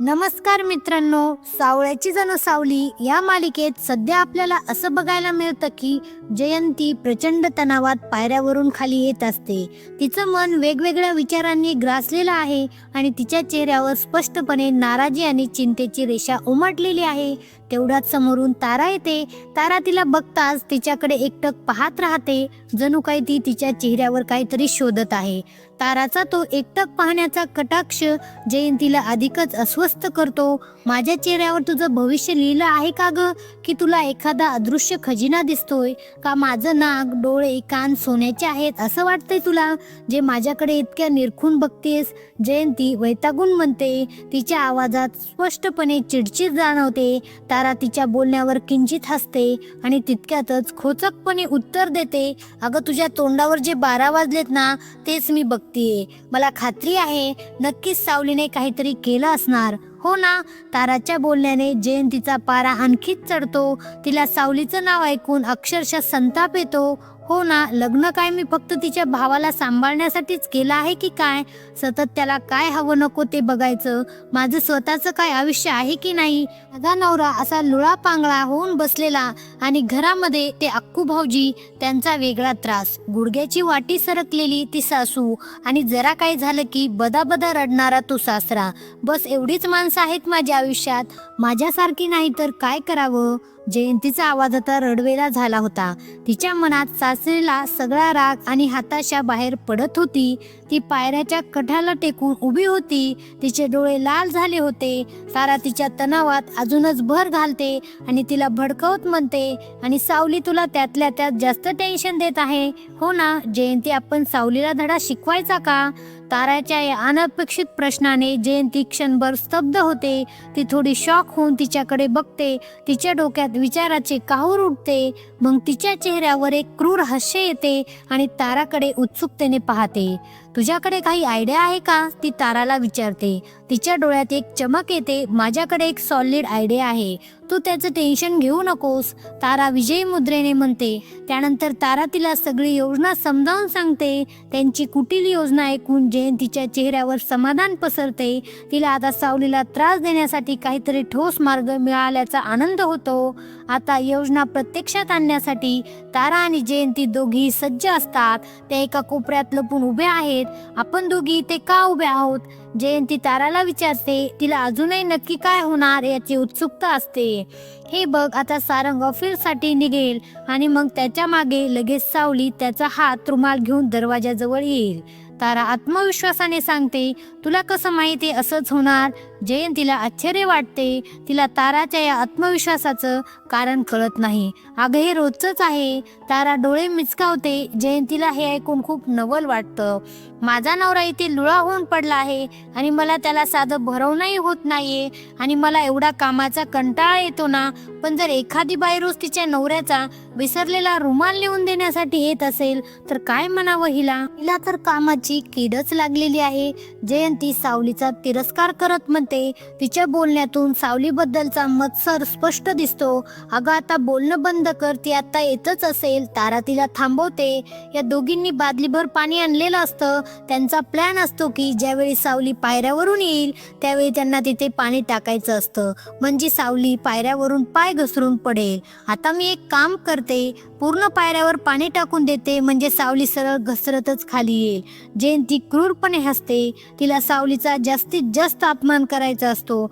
नमस्कार मित्रांनो सावळ्याची जण सावली या मालिकेत सध्या आपल्याला असं बघायला मिळतं की जयंती प्रचंड तणावात पायऱ्यावरून खाली येत असते. तिचं मन वेगवेगळ्या विचारांनी ग्रासलेलं आहे आणि तिच्या चेहऱ्यावर स्पष्टपणे नाराजी आणि चिंतेची रेषा उमटलेली आहे. तेवढ्याच समोरून तारा येते. तारा तिला बघताच तिच्याकडे एकटक पाहत राहते. जणू काही ती तिच्या चेहऱ्यावर काहीतरी शोधत आहे. ताराचा तो एकटक पाहण्याचा कटाक्ष जयंतीला अधिकच अस्वस्थ करतो. माझ्या चेहऱ्यावर तुझं भविष्य लिहिलं आहे का ग? की तुला एखादा अदृश्य खजिना दिसतोय? का माझं नाक डोळे कान सोन्याचे आहेत? असं वाटतंय तुला? जे माझ्याकडे इतक्या निरखून बघतेस? जयंती वैतागून म्हणते. तिच्या आवाजात स्पष्टपणे चिडचिड जाणवते. तारा तिच्या बोलण्यावर किंचित हसते आणि तितक्यातच खोचकपणे उत्तर देते अगं तुझ्या तोंडावर जे बारा वाजलेत ना तेच मी बघतीये. मला खात्री आहे नक्कीच सावलीने काहीतरी केलं असणार. हो ना ताराच्या बोलण्याने जयंतीचा पारा आणखीच चढतो. तिला सावलीचं नाव ऐकून अक्षरशः संताप येतो. हो ना लग्न काय मी फक्त तिच्या भावाला सांभाळण्यासाठीच केलं आहे की काय? सतत त्याला काय हवं नको ते बघायचं. माझं स्वतःचं काय आयुष्य आहे की नाही? माझा नवरा असा लुळा पांगळा होऊन बसलेला आणि घरामध्ये ते अक्कू भाऊजी त्यांचा वेगळा त्रास. गुडघ्याची वाटी सरकलेली ती सासू आणि जरा काय झालं की बदाबदा रडणारा तो सासरा. बस एवढीच माणसं आहेत माझ्या आयुष्यात. माझ्यासारखी नाही तर काय करावं? जयंतीचा आवाज आता रडवेला झाला होता. तिच्या मनात सासरेला सगळा राग आणि हाताशा बाहेर पडत होती. ती पायऱ्याच्या कठाला टेकून उभी होती. तिचे डोळे लाल झाले होते. सारा तिच्या तणावात अजूनच भर घालते आणि तिला भडकवत म्हणते आणि सावली तुला त्यातल्या त्यात जास्त टेन्शन देत आहे. हो ना जयंती आपण सावलीला धडा शिकवायचा का? ताराच्या या अनपेक्षित प्रश्नाने जयंती क्षणभर स्तब्ध होते. ती थोडी शॉक होऊन तिच्याकडे बघते. तिच्या डोक्यात विचाराचे काहूर उठते मग तिच्या चेहऱ्यावर एक क्रूर हास्य येते आणि ताराकडे उत्सुकतेने पाहते. तुझ्याकडे काही आयडिया आहे का? ती ताराला विचारते. तिच्या डोळ्यात एक चमक येते. माझ्याकडे एक सॉलिड आयडिया आहे. तू त्याचं टेन्शन घेऊ नकोस. तारा विजयी मुद्रेने म्हणते. त्यानंतर तारा तिला सगळी योजना समजावून सांगते. त्यांची कुटील योजना ऐकून जयंतीच्या चेहऱ्यावर समाधान पसरते. तिला आता सावलीला त्रास देण्यासाठी काहीतरी ठोस मार्ग मिळाल्याचा आनंद होतो. आता योजना प्रत्यक्षात आणण्यासाठी तारा आणि जयंती दोघी सज्ज असतात. त्या एका कोपऱ्यात लपून उभ्या आहेत. आपण दोघी ते का उभे आहोत? जयंती ताराला विचारते तिला अजूनही नक्की काय होणार याची उत्सुकता असते. हे बघ आता सारंग ऑफिससाठी निघेल आणि मग त्याच्यामागे लगेच सावली त्याचा हात रुमाल घेऊन दरवाजाजवळ येईल. तारा आत्मविश्वासाने सांगते तुला कसं माहिती असंच होणार? जयंतीला आश्चर्य वाटते. तिला ताराच्या या आत्मविश्वासाचं कारण कळत नाही. अगं हे रोजच आहे. तारा डोळे मिचकावते. जयंतीला हे ऐकून खूप नवल वाटतं. माझा नवरा इथे लुळा होऊन पडला आहे आणि मला त्याला साधं भरवणंही होत नाहीये आणि मला एवढा कामाचा कंटाळा येतो ना पण जर एखादी बाई रोज तिच्या नवऱ्याचा विसरलेला रुमाल लिहून देण्यासाठी येत असेल तर काय म्हणावं हिला? हिला तर कामाची किडच लागलेली आहे. जयंती सावलीचा तिरस्कार करत म्हणते तिच्या बोलण्यातून सावलीबद्दलचा मत्सर स्पष्ट दिसतो. अगं आता बोलणं बंद कर ती आता येतच असेल. तारा तिला थांबवते. या दोघींनी बादलीभर पाणी आणलेलं असतं. त्यांचा प्लॅन असतो की ज्यावेळी सावली पायऱ्यावरून येईल त्यावेळी त्यांना तिथे पाणी टाकायचं असतं. म्हणजे सावली पायऱ्यावरून पाय घसरून पडेल. आता मी एक काम करते. पूर्ण पायऱ्यावर पाणी टाकून देते. म्हणजे सावली सरळ घसरतच खाली येईल. जयंती क्रूरपणे हसते. तिला सावलीचा जास्तीत जास्त अपमान करायचा असतो.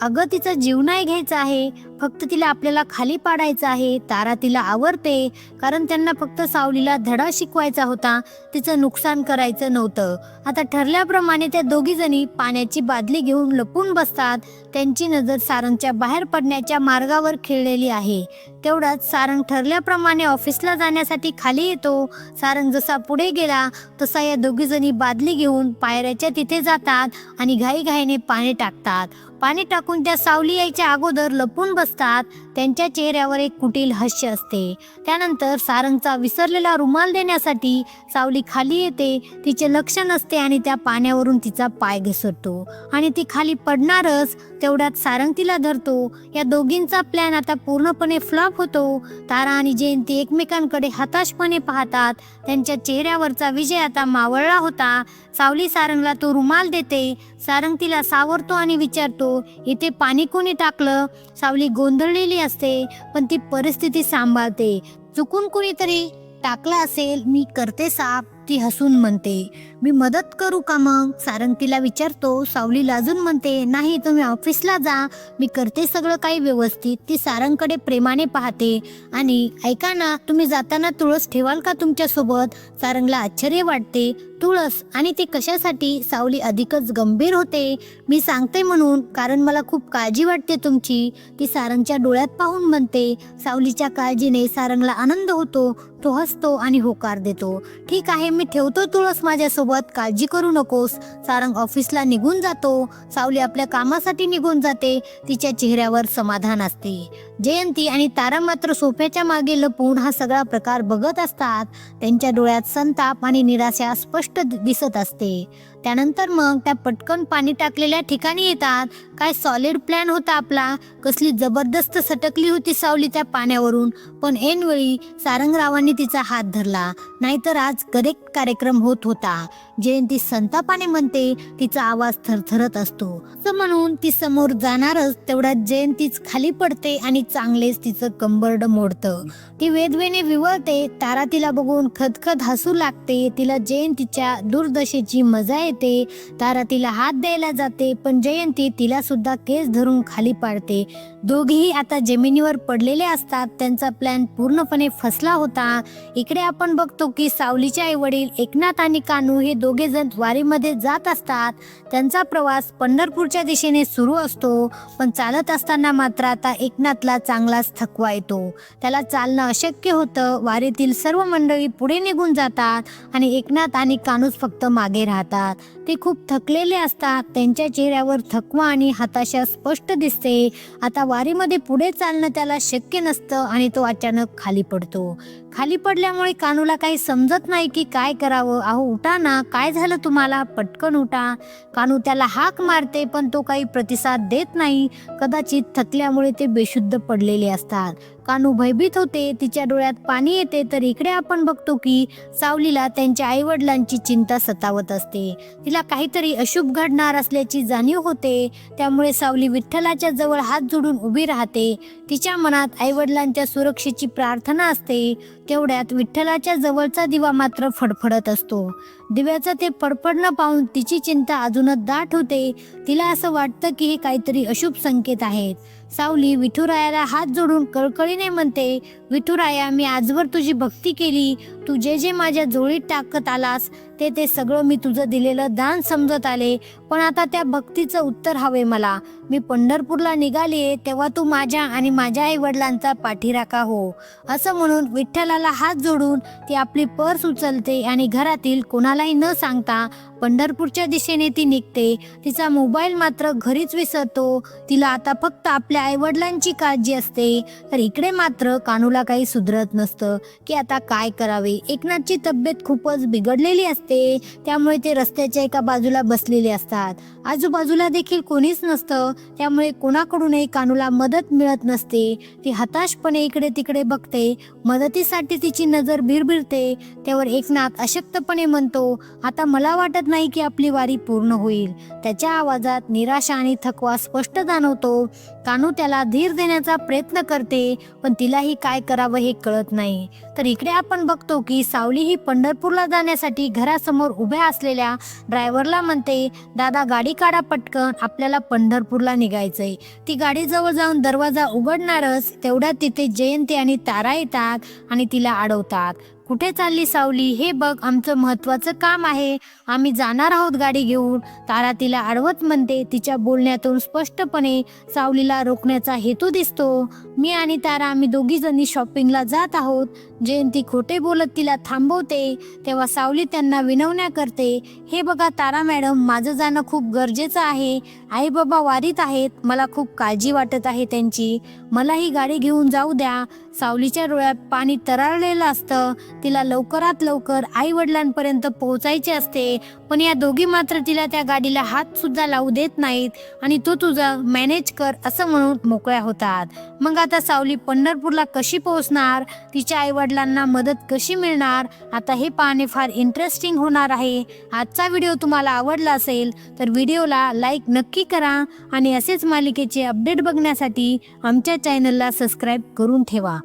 अगं तिचा जीव नाही घ्यायचा आहे. फक्त तिला आपल्याला खाली पाडायचं आहे तारा तिला आवडते कारण त्यांना फक्त सावलीला धडा शिकवायचा होता तिचं नुकसान करायचं नव्हतं. आता ठरल्याप्रमाणे त्या दोघी जणी पाण्याची बादली घेऊन लपून बसतात. त्यांची नजर सारंगच्या बाहेर पडण्याच्या मार्गावर खिळलेली आहे. तेवढाच सारंग ठरल्याप्रमाणे ऑफिसला जाण्यासाठी खाली येतो. सारंग जसा पुढे गेला तसा या दोघी जणी बादली घेऊन पायऱ्याच्या तिथे जातात आणि घाईघाईने पाणी टाकतात. पाणी टाकून त्या सावली यायच्या अगोदर लपून बसतात. त्यांच्या चेहऱ्यावर एक कुटील हास्य असते. त्यानंतर सारंगचा विसरलेला रुमाल देण्यासाठी सावली खाली येते. तिचे लक्ष नसते आणि त्या पाण्यावरून तिचा पाय घसरतो. आणि ती खाली पडणारच तेवढ्यात सारंग तिला धरतो. या दोघींचा प्लॅन आता पूर्णपणे फ्लॉप होतो. तारा आणि जयंती एकमेकांकडे हताशपणे पाहतात. त्यांच्या चेहऱ्यावरचा विजय आता मावळला होता. सावली सारंगला तो रुमाल देते. सारंग तिला सावरतो आणि विचारतो इथे पाणी कोणी टाकलं? सावली गोंधळलेली असते पण ती परिस्थिती सांभाळते. चुकून कुणीतरी टाकला असेल मी करते साप ती हसून म्हणते. मी मदत करू का मग? सारंग तिला विचारतो सावली लाजून म्हणते नाही तुम्ही ऑफिसला जा. मी करते सगळं काही व्यवस्थित. ती सारंगकडे प्रेमाने पाहते. आणि ऐका ना तुम्ही जाताना तुळस ठेवाल का तुमच्यासोबत? सारंगला आश्चर्य वाटते. तुळस? आणि ते कशासाठी? सावली अधिकच गंभीर होते. मी सांगते म्हणून कारण मला खूप काळजी वाटते तुमची. ती सारंगच्या डोळ्यात पाहून म्हणते. सावलीच्या काळजीने सारंगला आनंद होतो. तो हसतो आणि होकार देतो. ठीक आहे मी ठेवतो तुळस माझ्यासोबत. काळजी करू नकोस. सारंग ऑफिसला निघून जातो. सावली आपल्या कामासाठी निघून जाते. तिच्या चेहऱ्यावर समाधान असते. जयंती आणि तारा मात्र सोफ्याच्या मागे लपून हा सगळा प्रकार बघत असतात. त्यांच्या डोळ्यात संताप आणि निराशा स्पष्ट दिसत असते. त्यानंतर मग त्या पटकन पाणी टाकलेल्या ठिकाणी येतात. काय सॉलिड प्लॅन होता आपला. कसली जबरदस्त सटकली होती सावली त्या पाण्यावरून. पण ऐनवेळी सारंगरावांनी तिचा हात धरला. नाहीतर आज करेक्ट कार्यक्रम होत होता. जयंती संतापाने म्हणते तिचा आवाज थरथरत असतो. असं म्हणून ती समोर जाणारच तेवढ्यात जयंतीच खाली पडते आणि चांगलेच तिचं कंबरड मोडतं. ती वेदवेने विवळते तारा तिला बघून खदखद हसू लागते तिला जयंतीच्या दुर्दशेची मजा येते तारा तिला हात द्यायला जाते पण जयंती तिला सुद्धा केस धरून खाली पाडते. दोघेही आता जमिनीवर पडलेले असतात त्यांचा प्लॅन पूर्णपणे फसला होता. इकडे आपण बघतो की सावलीचे आई वडील एकनाथ आणि कानू हे दोघे जण वारीमध्ये जात असतात. त्यांचा प्रवास पंढरपूरच्या दिशेने सुरू असतो. पण चालत असताना मात्र आता एकनाथला चांगलाच थकवा येतो. त्याला चालणं अशक्य होतं. वारीतील सर्व मंडळी पुढे निघून जातात आणि एकनाथ आणि कानूस फक्त मागे राहतात. ते खूप थकलेले असतात. त्यांच्या चेहऱ्यावर थकवा आणि हताशा स्पष्ट दिसते. आता वारीमध्ये पुढे चालणं त्याला शक्य नसतं आणि तो अचानक खाली पडतो. खाली पडल्यामुळे कानूला काही समजत नाही की काय करावं. अहो उठा ना. काय झालं तुम्हाला? पटकन उठा. कानू त्याला हाक मारते पण तो काही प्रतिसाद देत नाही. कदाचित थकल्यामुळे ते बेशुद्ध पडलेले असतात. कानू भयभीत होते. तिच्या डोळ्यात पाणी येते. तर इकडे आपण बघतो की सावलीला त्यांच्या आईवडिलांची चिंता सतावत असते. तिला काहीतरी अशुभ घडणार असल्याची जाणीव होते. त्यामुळे सावली विठ्ठलाच्या जवळ हात जोडून उभी राहते. तिच्या मनात आईवडिलांच्या सुरक्षेची प्रार्थना असते. तेवढ्यात विठ्ठलाच्या जवळचा दिवा मात्र फडफडत असतो. दिव्याचं ते फडफडणं पाहून तिची चिंता अजूनच दाट होते. तिला असं वाटतं की हे काहीतरी अशुभ संकेत आहेत. सावली विठुरायाला हात जोडून कळकळीने म्हणते विठुराया मी आजवर तुझी भक्ती केली. तू जे जे माझ्या जोडीत टाकत आलास ते ते सगळं मी तुझं दिलेलं दान समजत आले. पण आता त्या भक्तीचं उत्तर हवे मला. मी पंढरपूरला निघाले तेव्हा तू माझ्या आणि माझ्या आई वडिलांचा पाठीराखा हो. असं म्हणून विठ्ठलाला हात जोडून ती आपली पर्स उचलते आणि घरातील कोणालाही न सांगता पंढरपूरच्या दिशेने ती निघते. तिचा मोबाईल मात्र घरीच विसरतो. तिला आता फक्त आपल्या आईवडिलांची काळजी असते. तर इकडे मात्र कानूला काही सुधरत नसतं की आता काय करावे? एकनाथची तब्येत खूपच बिघडलेली असते. त्यामुळे ते रस्त्याच्या एका बाजूला बसलेले असतात. आजूबाजूला देखील कोणीच नसतं. त्यामुळे कोणाकडूनही कानूला मदत मिळत नसते. ती हताशपणे इकडे तिकडे बघते. मदतीसाठी तिची नजर भिरभिरते. त्यावर एकनाथ अशक्तपणे म्हणतो आता मला वाटत नाही की आपली वारी पूर्ण होईल. त्याच्या आवाजात निराशा आणि थकवा स्पष्ट जाणवतो. कानू त्याला धीर देण्याचा प्रयत्न करते पण तिलाही काय करावं हे कळत नाही. तर इकडे आपण बघतो की सावली ही पंढरपूरला जाण्यासाठी घरासमोर उभ्या असलेल्या ड्रायव्हरला म्हणते दादा गाडी काढा पटकन आपल्याला पंढरपूरला निघायचंय. ती गाडी जवळ जाऊन दरवाजा उघडणारच तेवढ्यात तिथे जयंती आणि तारा येतात आणि तिला अडवतात. कुठे चालली सावली हे बघ आमचं महत्वाचं काम आहे. आम्ही जाणार आहोत गाडी घेऊन. तारा तिला आडवत म्हणते. तिच्या बोलण्यातून स्पष्टपणे सावलीला रोखण्याचा हेतू दिसतो. मी आणि तारा आम्ही दोघी जणी शॉपिंगला जात आहोत. जयंती खोटे बोलत तिला थांबवते. तेव्हा सावली त्यांना विनवण्या करते. हे बघा तारा मॅडम माझं जाणं खूप गरजेचं आहे. आई बाबा वारीत आहेत. मला खूप काळजी वाटत आहे त्यांची. मला ही गाडी घेऊन जाऊ द्या. सावलीच्या डोळ्यात पाणी तरळलेलं असतं. तिला लवकरात लवकर आई वडिलांपर्यंत पोहोचायचे असते. पण या दोघी मात्र तिला त्या गाडीला हात सुद्धा लावू देत नाहीत आणि तो तुझा मॅनेज कर असं म्हणून मोकळ्या होतात. मग आता सावली पंढरपूरला कशी पोहोचणार? तिच्या आई वडिलांना मदत कशी मिळणार? आता हे पाहणे फार इंटरेस्टिंग होणार आहे. आजचा व्हिडिओ तुम्हाला आवडला असेल तर व्हिडिओला लाईक नक्की करा आणि असेच मालिकेचे अपडेट बघण्यासाठी आमच्या चॅनलला सबस्क्राईब करून ठेवा.